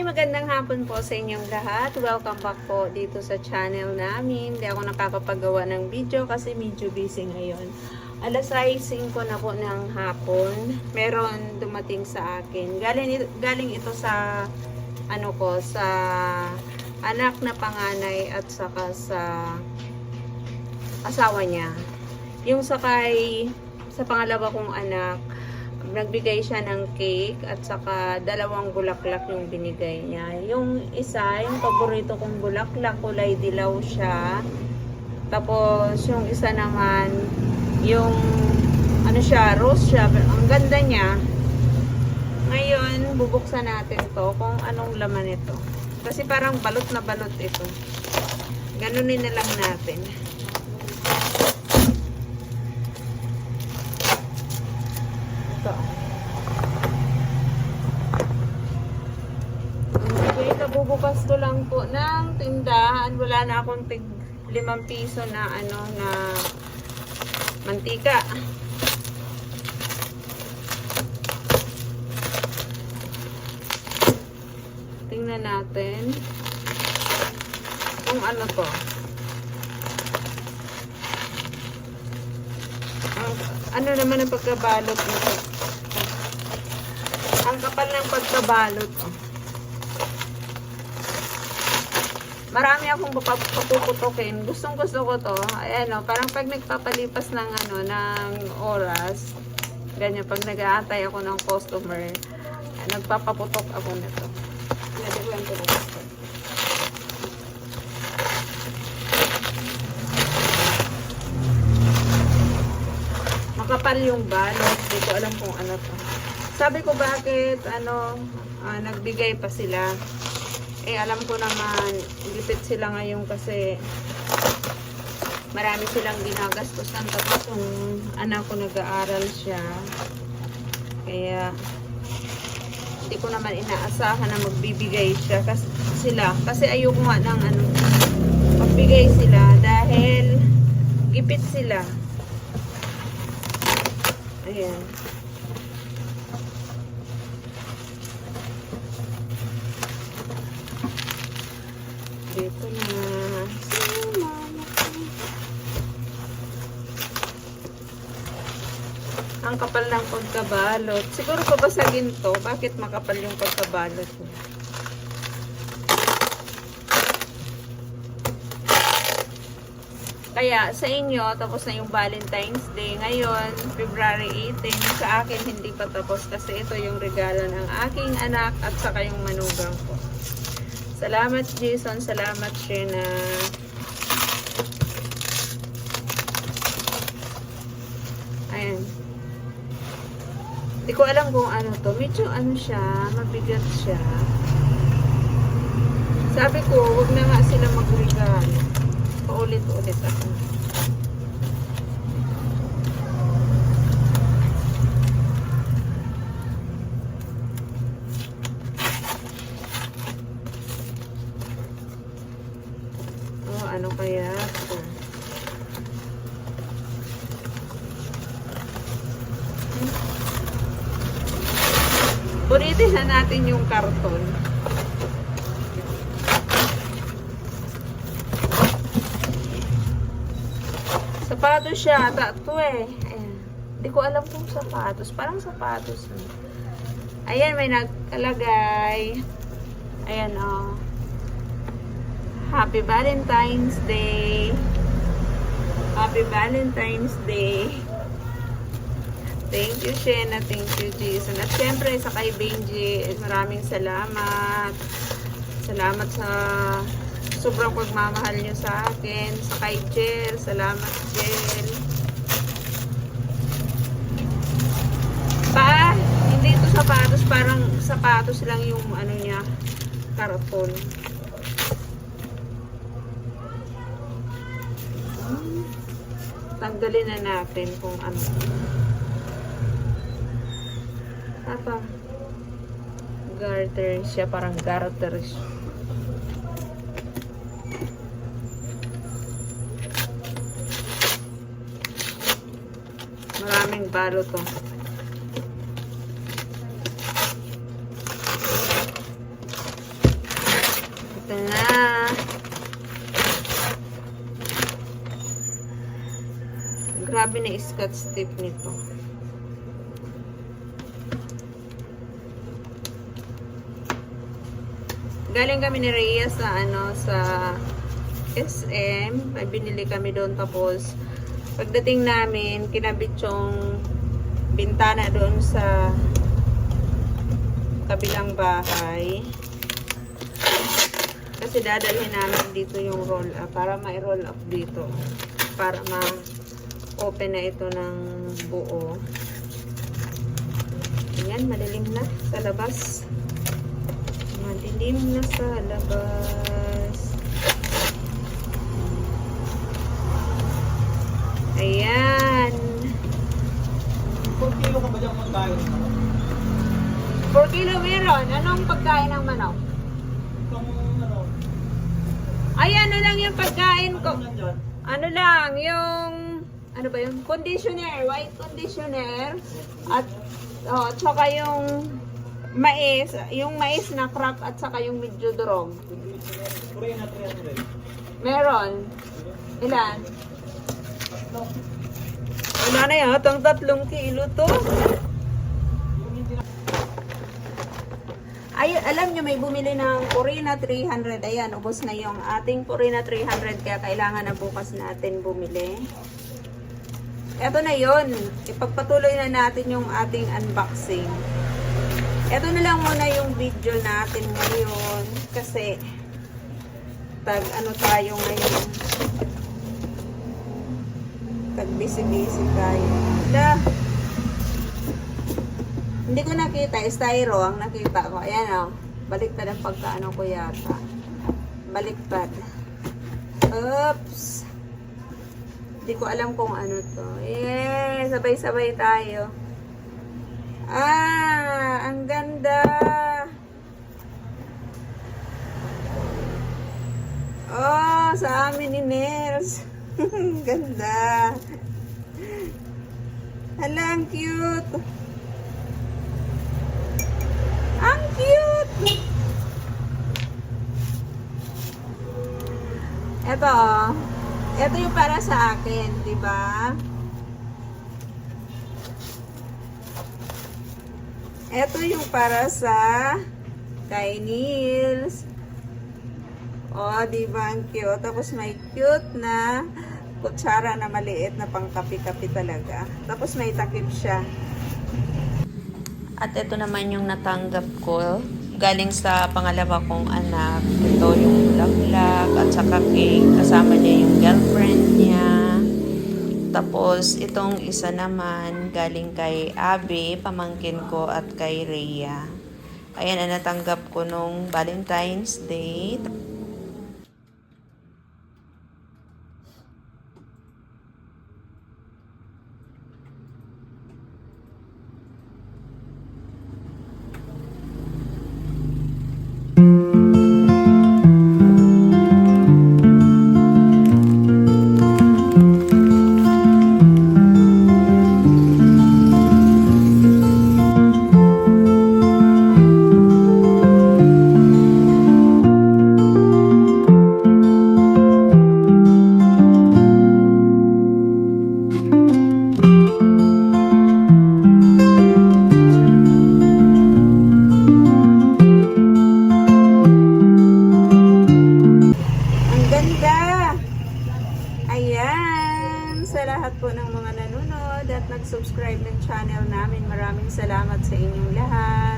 Hi, magandang hapon po sa inyong lahat. Welcome back po dito sa channel namin. Hindi ako nakakapagawa ng video kasi medyo busy ngayon. Alas 5 na po ng hapon. Meron dumating sa akin. Galing, galing ito sa ano ko, sa anak na panganay at saka sa asawa niya. Yung sakay sa pangalawa kong anak, nagbigay siya ng cake at saka dalawang bulaklak yung binigay niya. Yung isa, yung paborito kong bulaklak, kulay dilaw siya. Tapos yung isa naman, yung ano siya, rose siya. Ang ganda niya. Ngayon, bubuksan natin to kung anong laman ito. Kasi parang balot na balot ito. Ganunin na lang natin. Ito. Okay, kabubukas ko lang po ng tindahan. Wala na akong tig limang piso na ano na mantika. Tingnan natin kung ano to. Ano naman ang pagkabalot nito? Ang kapal ng pagkabalot. Oh. Marami akong papuputukin. Gustong gusto ko to. Ayan o, parang pag nagpapalipas ng ano, ng oras, ganyan, pag nag-aantay ako ng customer, nagpapaputok ako nito. Nalagyan ko ito. Makapal yung balot. Hindi ko alam kung ano to. Sabi ko bakit, ano, ah, nagbigay pa sila. Eh, alam ko naman, gipit sila ngayon kasi marami silang ginagastusan. Tapos yung anak ko nag-aaral siya. Kaya, hindi ko naman inaasahan na magbibigay siya kasi sila. Kasi ayoko nga ng ano, magbigay sila dahil gipit sila. Ayan. Dito na. Sumama ka. Ang kapal ng pagkabalot. Siguro pabasagin to. Bakit makapal yung pagkabalot? Kaya sa inyo, tapos na yung Valentine's Day. Ngayon, February 18. Sa akin, hindi pa tapos kasi ito yung regalo ng aking anak at saka yung manugang ko. Salamat Jason, salamat Shena. Ayan. Hindi ko alam kung ano to. Medyo ano siya, mabigat siya. Sabi ko, wag na nga sila magregalo. Paulit-ulit ako. Oh, ano kaya ito? Punitin na natin yung karton. Sapatos siya. Tato eh. Ayan. Hindi ko alam kung sapatos. Parang sapatos. eh. Ayan, may nagkalagay. Ayan, oh. Happy Valentine's Day. Happy Valentine's Day. Thank you, Shena. Thank you, Jason. At syempre, sa kay Benji, eh, maraming salamat. Salamat sa sobrang pagmamahal nyo sa akin. Sa kay Jel, salamat, Jel. Pa, hindi ito sapatos. Parang sapatos lang yung ano niya, karton. Tanggalin na natin kung ano. Papa. Garter siya. Parang garter siya. Maraming balo to. Ito na. Grabe na scotch tape nito. Galing kami ni Rhea sa ano sa SM. May binili kami doon tapos pagdating namin kinabit yung bintana doon sa kabilang bahay. Kasi dadalhin namin dito yung roll up para may roll up dito. Para ma-open na ito ng buo. Ayan, madilim na sa labas. Madilim na sa labas. Ayan. 4 kilo ka ba dyan pagkain? 4 kilo meron. Anong pagkain ng manok? Itong ano, Ay, ano lang yung pagkain ko. ano? Ano lang, yung, ano ba yung conditioner, white conditioner, at, oh, at saka yung mais, yung mais na crack at saka yung medyo durog. Korean na 300. Meron. Ilan? Wala na yun, itong tatlong kilo to. Ay, alam nyo, may bumili ng Purina 300. Ayan, ubos na yung ating Purina 300. Kaya kailangan na bukas natin bumili. Ito na yon Ipagpatuloy na natin yung ating unboxing. Ito na lang muna yung video natin ngayon. Kasi, tag ano tayo ngayon. Tag busy-busy tayo. Da. Hindi ko nakita, styro ang nakita ko. Ayan o. Baliktad ang pagkaano ko yata. Baliktad. Oops. Hindi ko alam kung ano to. Eh, sabay-sabay tayo. Ah, ang ganda. Oh, sa amin ni Nels. ganda. Hala, ang cute. Ang cute! Ito, oh. Ito yung para sa akin, di ba? Ito yung para sa kay Nils. Oh, di ba ang cute? Tapos may cute na kutsara na maliit na pang kapi-kapi talaga. Tapos may takip siya. At ito naman yung natanggap ko. Galing sa pangalawa kong anak. Ito yung bulaklak at saka cake. Kasama niya yung girlfriend niya. Tapos itong isa naman galing kay Abe, pamangkin ko at kay Rhea. Ayan ang natanggap ko nung Valentine's Day. Nag-subscribe ng channel namin, maraming salamat sa inyong lahat.